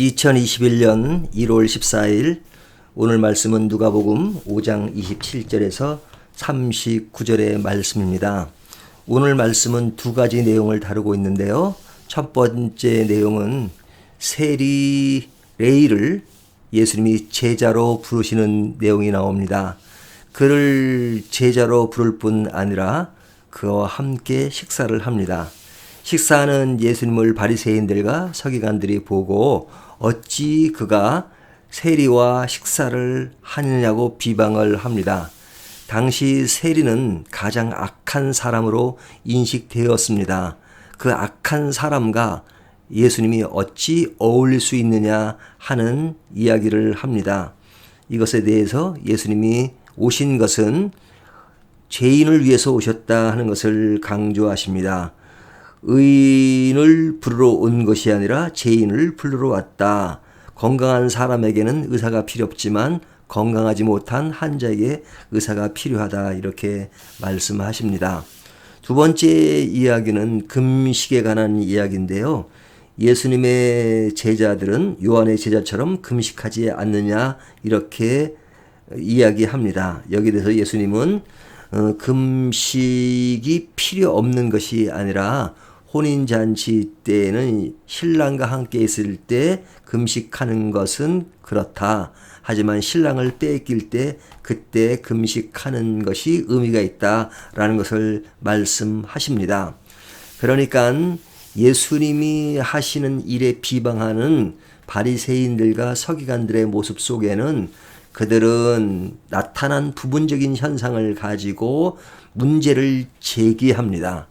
2021년 1월 14일 오늘 말씀은 누가복음 5장 27절에서 39절의 말씀입니다. 오늘 말씀은 두 가지 내용을 다루고 있는데요. 첫 번째 내용은 세리 레이를 예수님이 제자로 부르시는 내용이 나옵니다. 그를 제자로 부를 뿐 아니라 그와 함께 식사를 합니다. 식사하는 예수님을 바리새인들과 서기관들이 보고 어찌 그가 세리와 식사를 하느냐고 비방을 합니다. 당시 세리는 가장 악한 사람으로 인식되었습니다. 그 악한 사람과 예수님이 어찌 어울릴 수 있느냐 하는 이야기를 합니다. 이것에 대해서 예수님이 오신 것은 죄인을 위해서 오셨다 하는 것을 강조하십니다. 의인을 부르러 온 것이 아니라 죄인을 부르러 왔다. 건강한 사람에게는 의사가 필요 없지만 건강하지 못한 환자에게 의사가 필요하다. 이렇게 말씀하십니다. 두 번째 이야기는 금식에 관한 이야기인데요. 예수님의 제자들은 요한의 제자처럼 금식하지 않느냐 이렇게 이야기합니다. 여기에 대해서 예수님은 어, 금식이 필요 없는 것이 아니라 혼인잔치 때에는 신랑과 함께 있을 때 금식하는 것은 그렇다. 하지만 신랑을 뺏길 때 그때 금식하는 것이 의미가 있다라는 것을 말씀하십니다. 그러니까 예수님이 하시는 일에 비방하는 바리새인들과 서기관들의 모습 속에는 그들은 나타난 부분적인 현상을 가지고 문제를 제기합니다.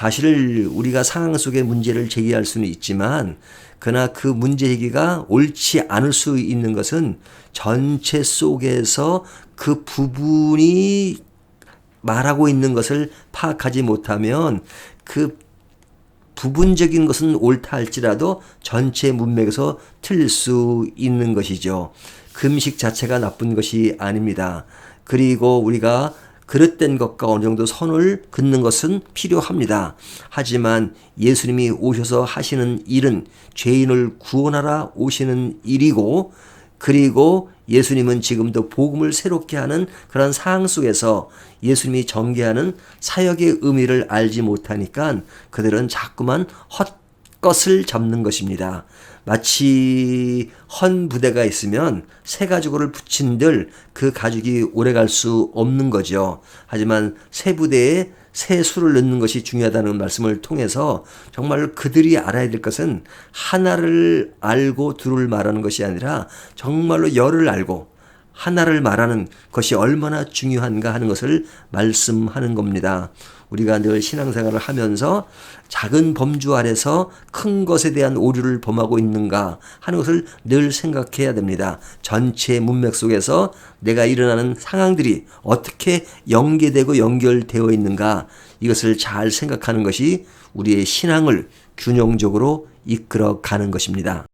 사실 우리가 상황 속에 문제를 제기할 수는 있지만 그러나 그 문제 제기가 옳지 않을 수 있는 것은 전체 속에서 그 부분이 말하고 있는 것을 파악하지 못하면 그 부분적인 것은 옳다 할지라도 전체 문맥에서 틀릴 수 있는 것이죠. 금식 자체가 나쁜 것이 아닙니다. 그리고 우리가 그릇된 것과 어느 정도 선을 긋는 것은 필요합니다. 하지만 예수님이 오셔서 하시는 일은 죄인을 구원하라 오시는 일이고 그리고 예수님은 지금도 복음을 새롭게 하는 그런 상황 속에서 예수님이 전개하는 사역의 의미를 알지 못하니까 그들은 자꾸만 헛 것을 잡는 것입니다. 마치 헌 부대가 있으면 새 가죽을 붙인들 그 가죽이 오래 갈 수 없는 거죠. 하지만 새 부대에 새 수를 넣는 것이 중요하다는 말씀을 통해서 정말 그들이 알아야 될 것은 하나를 알고 둘을 말하는 것이 아니라 정말로 열을 알고 하나를 말하는 것이 얼마나 중요한가 하는 것을 말씀하는 겁니다. 우리가 늘 신앙생활을 하면서 작은 범주 아래서 큰 것에 대한 오류를 범하고 있는가 하는 것을 늘 생각해야 됩니다. 전체 문맥 속에서 내가 일어나는 상황들이 어떻게 연계되고 연결되어 있는가 이것을 잘 생각하는 것이 우리의 신앙을 균형적으로 이끌어 가는 것입니다.